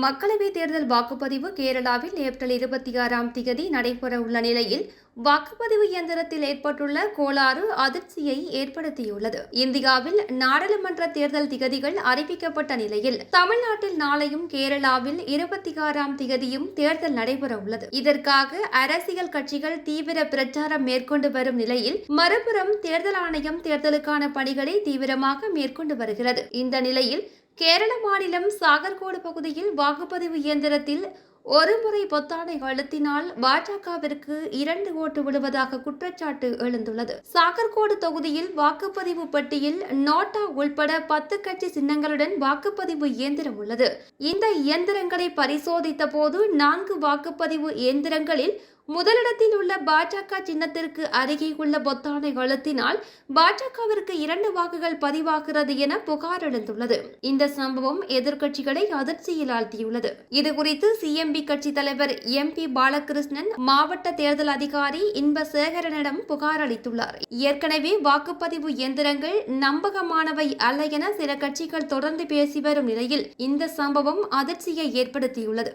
மக்களவைத் தேர்தல் வாக்குப்பதிவு கேரளாவில் ஏப்ரல் இருபத்தி ஆறாம் திகதி நடைபெறவுள்ள நிலையில் வாக்குப்பதிவு இயந்திரத்தில் ஏற்பட்டுள்ள கோளாறு அதிர்ச்சியை ஏற்படுத்தியுள்ளது. இந்தியாவில் நாடாளுமன்ற தேர்தல் திகதிகள் அறிவிக்கப்பட்ட நிலையில் தமிழ்நாட்டில் நாளையும் கேரளாவில் இருபத்தி ஆறாம் திகதியும் தேர்தல் நடைபெறவுள்ளது இதற்காக அரசியல் கட்சிகள் தீவிர பிரச்சாரம் மேற்கொண்டு வரும் நிலையில் மறுபுறம் தேர்தல் ஆணையம் தேர்தலுக்கான பணிகளை தீவிரமாக மேற்கொண்டு வருகிறது. இந்த நிலையில் கேரள மாநிலம் சாகர்கோடு பகுதியில் வாக்குப்பதிவு இயந்திரத்தில் ஒருமுறை பொத்தானை அழுத்தினால் பாஜகவிற்கு இரண்டு ஓட்டு விழுவதாக குற்றச்சாட்டு எழுந்துள்ளது. சாகர்கோடு தொகுதியில் வாக்குப்பதிவு பெட்டியில் நோட்டா உள்பட பத்து கட்சி சின்னங்களுடன் வாக்குப்பதிவு இயந்திரம் உள்ளது. இந்த இயந்திரங்களை பரிசோதித்த போது நான்கு வாக்குப்பதிவு இயந்திரங்களில் முதலிடத்தில் உள்ள பாஜக சின்னத்திற்கு அருகே உள்ள பொத்தானை அழுத்தினால் பாஜகவிற்கு இரண்டு வாக்குகள் பதிவாகிறது என புகார் எழுந்துள்ளது. இந்த சம்பவம் எதிர்க்கட்சிகளை அதிர்ச்சியில் ஆழ்த்தியுள்ளது. இதுகுறித்து சிஎம்பி கட்சி தலைவர் எம் பி பாலகிருஷ்ணன் மாவட்ட தேர்தல் அதிகாரி இன்பசேகரனிடம் புகார் அளித்துள்ளார். ஏற்கனவே வாக்குப்பதிவு இயந்திரங்கள் நம்பகமானவை அல்ல என சில கட்சிகள் தொடர்ந்து பேசி வரும் நிலையில் இந்த சம்பவம் அதிர்ச்சியை ஏற்படுத்தியுள்ளது.